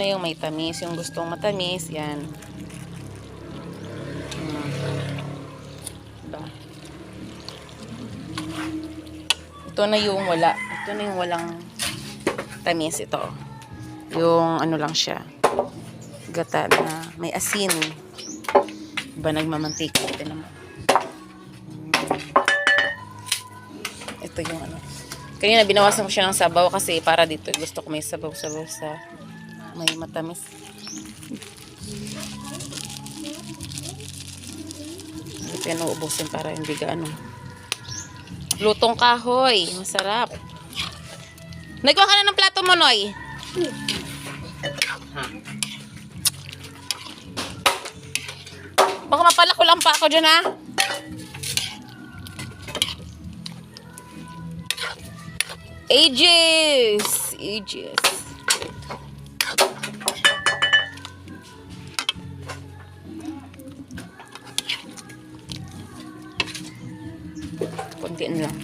na yung may tamis, yung gustong matamis, yan. Diba? Ito na yung wala. Ito na yung walang tamis ito. Yung ano lang siya. Gata na may asin. Diba nagmamantika? Ito naman. Ito yung ano. Kanina binawasan ko siya ng sabaw kasi para dito gusto ko may sabaw-sabaw sa may matamis. Ito yung uubusin para hindi gaano. Lutong kahoy. Masarap. Nagkuha ka na ng plato mo, Noy. Baka mapalako lang pa ako dyan, ha? Ages! Ages. Kuntiin lang.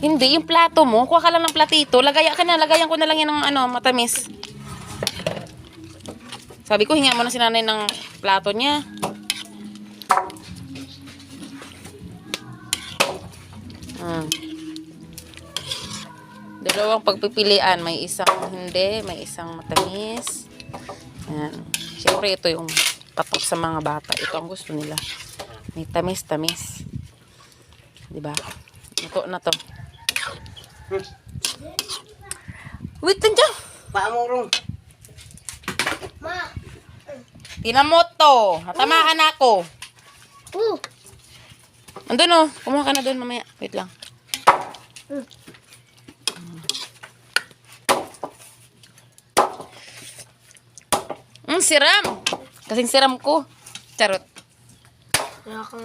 Hindi, yung plato mo, kuha ka lang ng platito, lagayan ka na, lagayan ko na lang yan ng ano, matamis. Sabi ko, hinga mo na si nanay ng plato niya. Hmm. Dalawang pagpipilian. May isang hindi, may isang matamis. Ayan. Siyempre, ito yung patok sa mga bata. Ito ang gusto nila. May tamis-tamis. Diba? Ito na to. Wait, nandiyan. Paamurong. Tinamoto. Natamaan ako. Uh, Andun oh. Kumuha ka na doon mamaya. Wait lang. Mm, siram. Kasing siram ko. Charot. wala kang